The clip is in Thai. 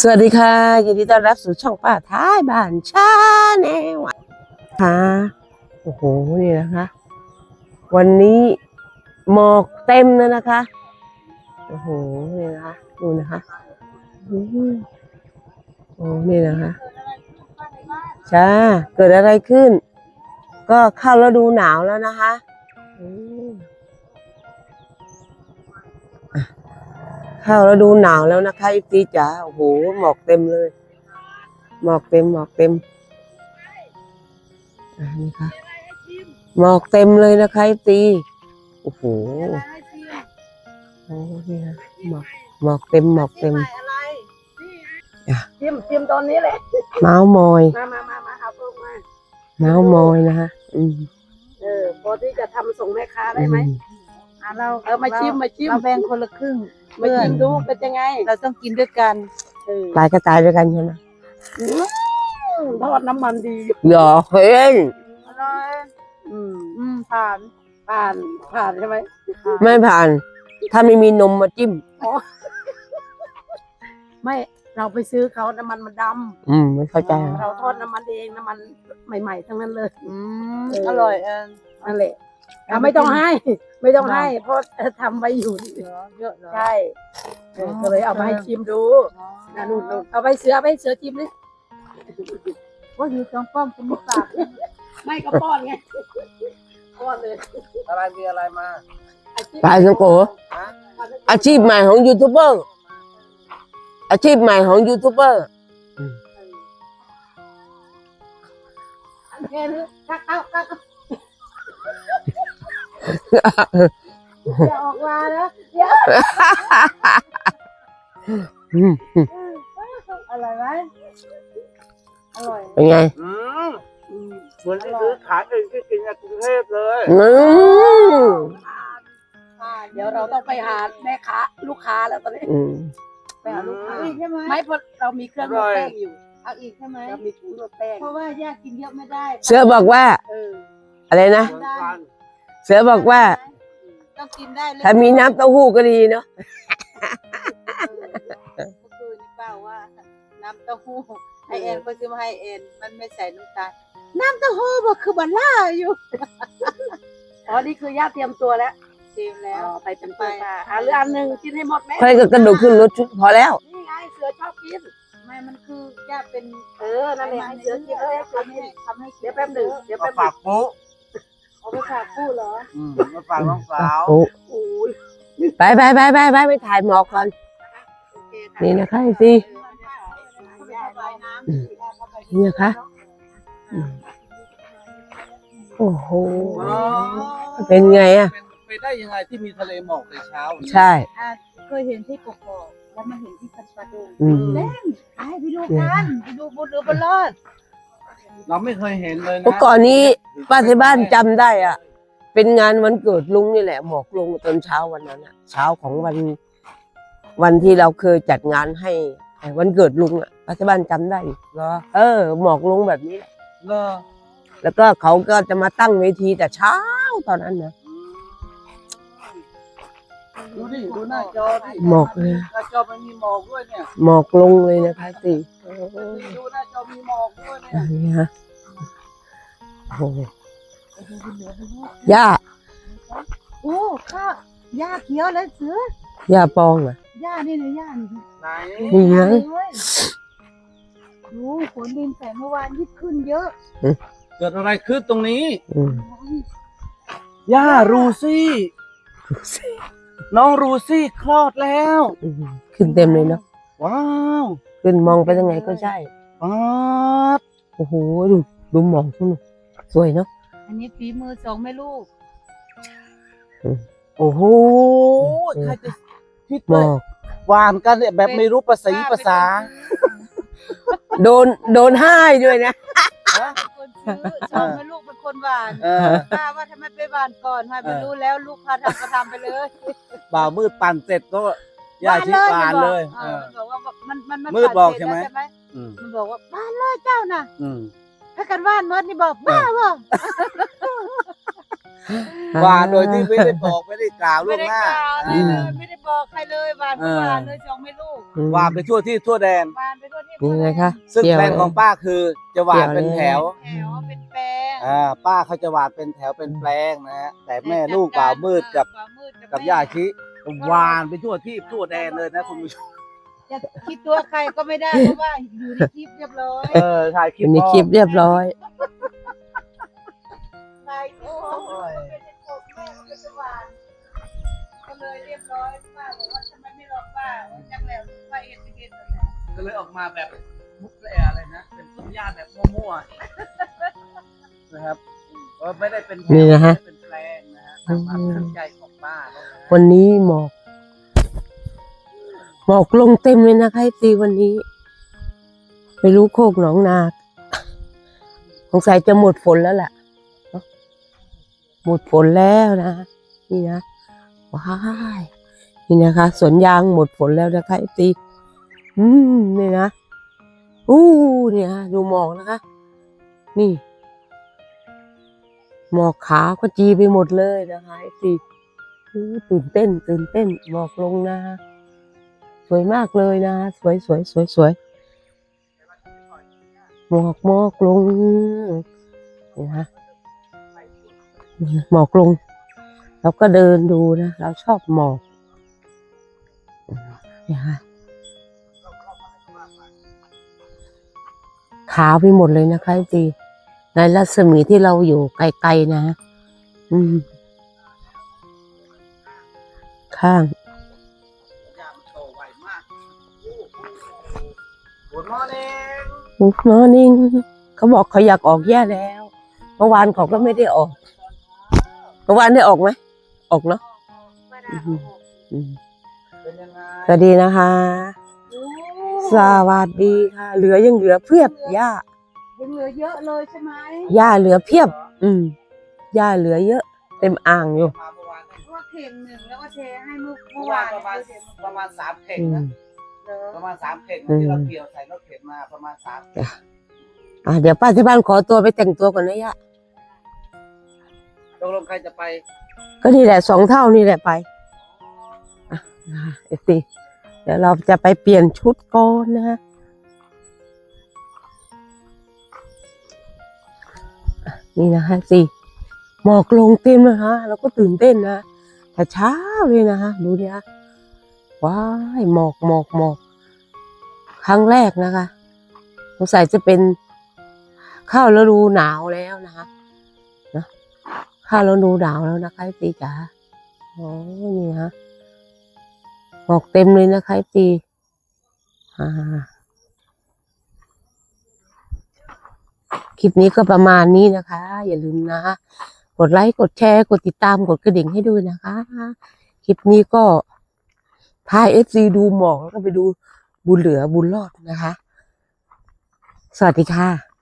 สวัสดีค่ะยินดีต้อนรับสู่ช่องป้าท้ายบ้านชาแนลค่ะโอ้โหนี่นะคะ วันนี้หมอกเต็มเลยนะคะโอ้โหนี่นะคะดูนะคะอืมโอ้นี่นะคะจ้าเกิดอะไรขึ้น ก็เข้าฤดูหนาวแล้วนะคะอืมอะ เข้าฤดูหนาวแล้วนะคะอีตีจ๋าโอ้โหหมอกเต็มเลย หมอกเต็มหมอกเต็มอะนี่ค่ะหมอกเต็มเลยนะคะอีตีโอ้โหโอ้นี่นะหมอกหมอกเต็มหมอกเต็มอะจิ้มจิ้มตอนนี้แหละเมาส์มอยมามามามาเอาเพิ่มมาเมาส์มอยนะคะอืมเออพอที่จะทำส่งแม่ค้าได้ไหมอะเราเออมาชิมมาชิมเราแบ่งคนละครึ่ง มาชิมดูเป็นยังไงเราต้องกินด้วยกันเออตายก็ตายด้วยกันใช่ไหมทอดน้ำมันดีหยอกเฮ้ยอร่อยอืมอืมผ่านผ่านผ่านใช่ไหมไม่ผ่าน ถ้าไม่มีนมมาจิ้ม ไม่เราไปซื้อเขาน้ำมันมันดอืมไม่เข้าใจำเราทอดน้ำมันเองน้ำมันใหม่ ๆ ทั้งนั้นเลย อืมเออออร่อยเออนั่นแหละ เราไม่ต้องให้ ไม่ต้องให้ เพราะทำไว้อยู่นี่เหรอเยอะเหรอ ใช่เออก็เลยเอามาให้ชิมดูอ๋อนะนู่นนู่นเอาไปเสือเอาไปเสือชิมดิว่าอยู่ตรงป้อมคุณมุกปากไม่ก็ป้อนไงป้อนเลยอะไรมีอะไรมาปลายสังโกอาชีพใหม่ของยูทูบเบอร์ อาชีพใหม่ของยูทูบเบอร์อันแค่นี้กักเอากักเอา อย่าออกมานะอย่าอืมอร่อยไหมอร่อยเป็นไงอืมเหมือนที่ซื้อขายเองที่กินในกรุงเทพเลยอืมเดี๋ยวเราต้องไปหาแม่ค้าลูกค้าแล้วตอนนี้ อืมไปหาลูกค้าอีกใช่ไหมไม่เพราะเรามีเครื่องนวดแป้งอยู่เอาอีกใช่ไหมเรามีเครื่องนวดแป้งเพราะว่าย่ากินเยอะไม่ได้เสือบอกว่า เอออะไรนะ เหมือนกัน เสือบอกว่าต้องกินได้เลยถ้ามีน้ำเต้าหู้ก็ดีเนาะเมื่อคืนเปล่าว่าน้ำเต้าหู้ไอเอ็นก็ซื้อมาให้เอ็นมันไม่ใส่น้ำตาลน้ำเต้าหู้บอกคือบัลล่าอยู่อ๋อนี่คือย่าเตรียมตัวแล้วเต็มแล้วอ๋อไปเป็นตัวค่ะอะเหรืออันหนึ่งกินให้หมดไหมใครก็กระโดดขึ้นรถชุดพอแล้ว นี่ไงเสือชอบกินไม่มันคือย่าเป็นเออนั่นแหละให้เสือกินเลยให้เสือทำกิให้นทำให้เดี๋ยวแป๊บหนึ่งเดี๋ยวมาแป๊บหนึ่ฝางกปุ๊เอาไปฝากผู้เหรออืมมาฝากน้องสาวโอ้โอ้ยไปไปไปไปไปไปถ่ายหมอกก่อน โอเคนี่นะคะไอซีนี่นะคะอืมโอ้โห เป็นไงอะเป็นไปได้ยังไงที่มีทะเลหมอกในเช้าใช่อะเคยเห็นที่กกอกแล้วมาเห็นที่พันปะดงอืม เล่นไปไปดูกันไปดูบุญหรือบนรอดเราไม่เคยเห็นเลยนะเมื่อก่อนนี้ป้าที่บ้านจำได้อะ เป็นงานวันเกิดลุงนี่แหละหมอกลงตอนเช้าวันนั้นอะเช้าของวัน วันที่เราเคยจัดงานให้ไอ้วันเกิดลุงอะป้าที่บ้านจำได้อยู่เหรอเออ หมอกลงแบบนี้แหละเหรอแล้วก็เขาก็จะมาตั้งเวทีแต่เช้าตอนนั้นนะดูดิดูหน้าจอดิหมอกเลยหน้าจอมันมีหมอกด้วยเนี่ย หมอกลงเลยนะคะสิดูหน้าจอมีหมอกด้วยเนี่ยอันนี้ฮะโอ้โหย่าโอ้ข้าหญ้าเขียวแล้วเสือย่าปองอะหญ้านี่นะหญ้านี่ไหนนี่ไงเลยโอ้ฝนดินแต่เมื่อวานยิ่งขึ้นเยอะเกิดอะไรขึ้นตรงนี้อืมย่ารูซี่น้องรูซี่คลอดแล้วอืมขึ้นเต็มเลยเนาะว้าวขึ้นมองไปทางไหนก็ใช่ป๊าดโอ้โหดูดูหมอกนู่นสวยเนาะ อันนี้ฝีมือสองแม่ลูก โอ้โหใครจะคิดหมว่าอกหวานกันเนี่ยแบบไม่รู้ภาษาภาษา โดนโดนให้ด้วยนะคนซื้อสองแม่ลูกเป็นคนหวานเออ ป้าว่าทำไมไปหวานก่อนให้ไปเออรู้แล้วลูกพาทำก็ทำไปเลยบ่าวมืดปั่นเสร็จก็ย่าชี้หวานเลยเอเอออมันบอกว่ามันมันมันมืดบอกปาเสร็จใช่ไหมแล้วอืมมันบอกว่าบ้านเลยเจ้าน่ะ อืม ถ้ากันว่านมดนี่บอกบ้าบ่หวานโดยที่ไม่ได้บอกไม่ได้กล่าวล่ไม่วงได้หน้า กล่าวอะไรเลยไม่ได้บอกใครเลยหวานก็เออ หวานเลยสองแม่ลูกอืม หวานไปทั่วที่ทั่วแดน หวานไปทั่วที่นี่ไงคะ ซึ่งเกี่ยวแปลงของป้าคือจะหวานเป็นแถวแถวเป็นแปลงอ่าป้าเขาจะหวานเป็นแถวเป็นแปลงนะฮะแต่แม่ลูกบ่าวมืดกับบ่าวมืดกับแม่ย่าชิหวานไปทั่วที่ทั่วแดนเลยนะคุณผู้ชม จะคิดตัวใครก็ไม่ได้เพราะว่าอยู่ในคลิปเรียบร้อยเออถ่ายคลิอปยู่ในคลิปเรียบร้อยใครโอ้ยเป็นกบแม่ก็เป็นหวานก็เลยเรียบร้อยป้าบอกว่าทำไมไม่รอป้าจังแล้วป้าเอ็นไปเอ็นนั่นแหละก็เลยออกมาแบบมุกอะไรนะ เป็นต้นหญ้าแบบมั่วๆนะครับก็ไม่ได้เป็นแถวนี่นะฮะ ไม่ได้เป็นแปลงนะฮะตามความตั้งใจของป้านะฮะวันนี้หมอก หมอกลงเต็มเลยนะคะตีวันนี้ ไม่รู้โคกหนองนาสงสัยจะหมดฝนแล้วแหละหมดฝนแล้วนะ นี่นะว้ายนี่นะคะสวนยางหมดฝนแล้วนะคะตีอืมนี่นะอู้เนี่ยฮะดูหมอกนะคะ นี่ หมอกขาวก็จีไปหมดเลยนะคะไอ้ตีตื่นเต้น ตื่นเต้นหมอกลงนะ สวยมากเลยนะ สวยสวยสวยสวยหมอกหมอกลงนี่ฮะหมอกลง เราก็เดินดูนะ เราชอบหมอกนี่ฮะขาวไปหมดเลยนะคะจีในรัศมีที่เราอยู่ไกลๆนะ อืม ข้าง บุญมอนิ่ง Good morning เขาบอกเขาอยากออกแย่แล้ว เมื่อวานเขาก็ไม่ได้ออก เมื่อวานได้ออกไหม ออกเนาะป้าดาอืมอืมเป็นยังไงสวัสดีนะคะโอ้สวัสดีค่ะ เหลือยังเหลือเพียบหญ้ายังเหลือเยอะเลยใช่ไหมหญ้าเหลือเพียบ อืมหญ้าเหลือเยอะ เต็มอ่างอยู่มาเมื่อวานเนี่ยเพราะว่าเข่งหนึ่งแล้วก็เทให้เมื่อเมื่เมื่ออวาวานนประมาณประมาณสามเข่งอืนะมเด้อ ประมาณสามเข่งอืมที่เราเกี่ยวใส่รถเข็นมาประมาณสามเข่งอะเดี๋ยวป้าที่บ้านขอตัวไปแต่งตัวก่อนนะย่าตกลงใครจะไป ก็นี่แหละสองเท่านี่แหละไปอะเอฟซีเดี๋ยวเราจะไปเปลี่ยนชุดก่อนนะฮะอะนี่นะฮะสิหมอกลงเต็มนะฮะเราก็ตื่นเต้นนะแต่เช้าเลยนะฮะดูเนี่ยฮะ ว้ายหมอกหมอกหมอกครั้งแรกนะคะสงสัยจะเป็นเข้าวฤดูหนาวแล้วนะคะนะข้าวฤดูหนาวแล้วนะคะไอตีจ๋าโอ้นี่ฮะหมอกเต็มเลยนะคะตีอ่าคลิปนี้ก็ประมาณนี้นะคะ อย่าลืมนะ กดไลค์ กดแชร์ กดติดตาม กดกระดิ่งให้ด้วยนะคะ คลิปนี้ก็ พาเอฟซีดูหมอกแล้วก็ไปดูบุญเหลือบุญรอดนะคะ สวัสดีค่ะ